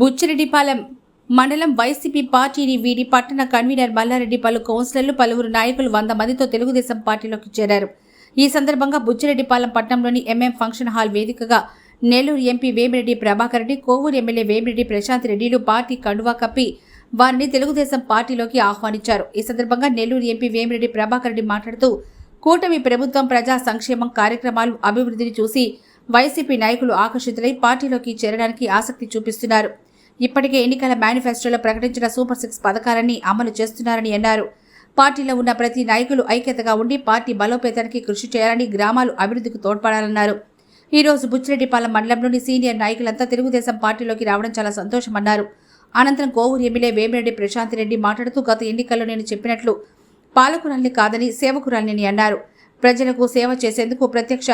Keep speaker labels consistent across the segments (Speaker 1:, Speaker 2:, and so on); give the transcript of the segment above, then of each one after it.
Speaker 1: బుచ్చిరెడ్డిపాలెం మండలం వైసీపీ పార్టీని వీడి పట్టణ కన్వీనర్ మల్లారెడ్డి పలు కౌన్సిలర్లు పలువురు నాయకులు వంద మందితో తెలుగుదేశం పార్టీలోకి చేరారు. ఈ సందర్భంగా బుచ్చిరెడ్డిపాలెం పట్టణంలోని ఎంఎం ఫంక్షన్ హాల్ వేదికగా నెల్లూరు ఎంపీ వేమిరెడ్డి ప్రభాకర్ రెడ్డి కోవూరు ఎమ్మెల్యే వేమిరెడ్డి ప్రశాంత్ రెడ్డిలు పార్టీ కండువా కప్పి వారిని తెలుగుదేశం పార్టీలోకి ఆహ్వానించారు. ఈ సందర్భంగా నెల్లూరు ఎంపీ వేమిరెడ్డి ప్రభాకర్ రెడ్డి మాట్లాడుతూ కూటమి ప్రభుత్వం ప్రజా సంక్షేమం కార్యక్రమాలు అభివృద్ధిని చూసి వైసీపీ నాయకులు ఆకర్షితులై పార్టీలోకి చేరడానికి ఆసక్తి చూపిస్తున్నారు. ఇప్పటికే ఎన్నికల మేనిఫెస్టోలో ప్రకటించిన సూపర్ సిక్స్ పథకాలన్నీ అమలు చేస్తున్నారని అన్నారు. పార్టీలో ఉన్న ప్రతి నాయకులు ఐక్యతగా ఉండి పార్టీ బలోపేతానికి కృషి చేయాలని గ్రామాలు అభివృద్ధికి తోడ్పడాలన్నారు. ఈరోజు బుచ్చిరెడ్డిపాలెం మండలంలోని సీనియర్ నాయకులంతా తెలుగుదేశం పార్టీలోకి రావడం చాలా సంతోషమన్నారు. అనంతరం కోవూరు ఎమ్మెల్యే వేమిరెడ్డి ప్రశాంత్ రెడ్డి మాట్లాడుతూ గత ఎన్నికల్లో నేను చెప్పినట్లు పాలకురాల్ని కాదని సేవకురాల్ని అన్నారు. ప్రజలకు సేవ చేసేందుకు ప్రత్యక్ష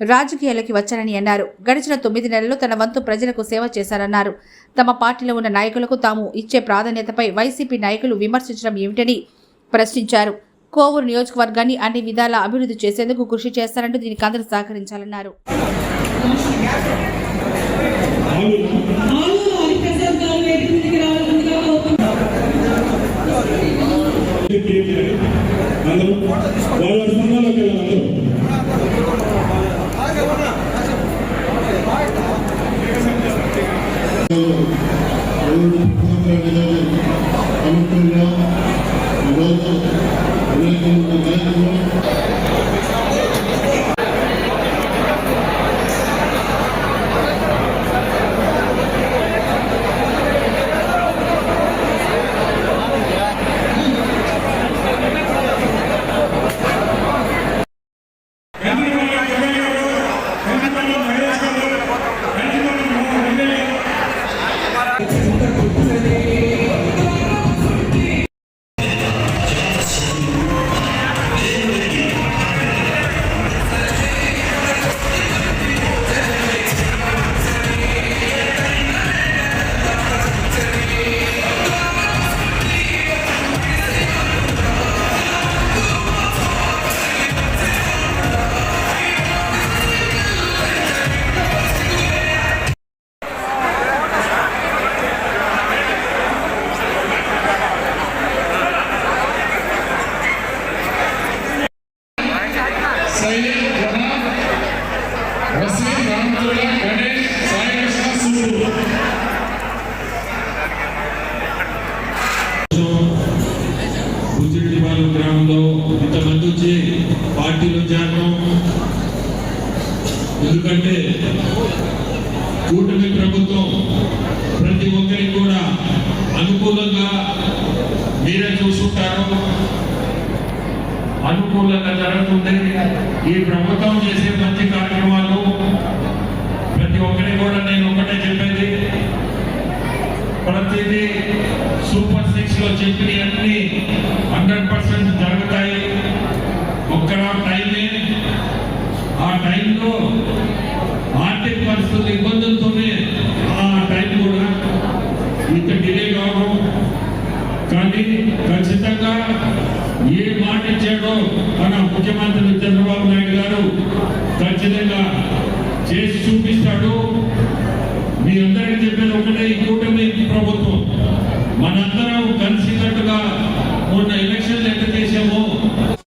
Speaker 1: రాజకీయాలకి వచ్చానని అన్నారు. గడిచిన తొమ్మిది నెలల్లో తన వంతు ప్రజలకు సేవ చేశారన్నారు. తమ పార్టీలో ఉన్న నాయకులకు తాము ఇచ్చే ప్రాధాన్యతపై వైసీపీ నాయకులు విమర్శించడం ఏమిటని ప్రశ్నించారు. కోవూరు నియోజకవర్గాన్ని అన్ని విధాలా అభివృద్ధి చేసేందుకు కృషి చేస్తారంటూ దీనికి అందరూ సహకరించాలన్నారు.
Speaker 2: అందరూ వాళ్ళ స్థానాల్లోకి వెళ్ళాలి மீண்டும் சுதந்திர
Speaker 3: தினம் அமைத்துள்ளோம் இப்போது இருபத்தி மூன்று தேதியும் Thank you.
Speaker 4: సైనిక్ జనాబ్ వసీం రామతుల్లా గణేష్ సాయికృష్ణ సూరు
Speaker 5: గ్రామంలో ఇంతమంది వచ్చి పార్టీలో చేరడం ఎందుకంటే కూటమి ప్రభుత్వం ప్రతి ఒక్కరికి కూడా అనుకూలంగా మీరే చూసుకుంటారు అనుకూలంగా జరుగుతుంది ఈ ప్రభుత్వం చేసే మంచి కార్యక్రమాలు ప్రతి ఒక్కరికి కూడా నేను ఒకటే చెప్పేది. ప్రతిదీ సూపర్ సిక్స్లో చెప్పినవన్నీ హండ్రెడ్ పర్సెంట్ జరుగుతాయి. ఒక్క టైం మన ముఖ్యమంత్రి చంద్రబాబు నాయుడు గారు ఖచ్చితంగా చేసి చూపిస్తాడు. మీ అందరికీ చెప్పేది ఒకటే ఈ కూటమి ప్రభుత్వం. మనందరం కలిసికట్టుగా ఉన్న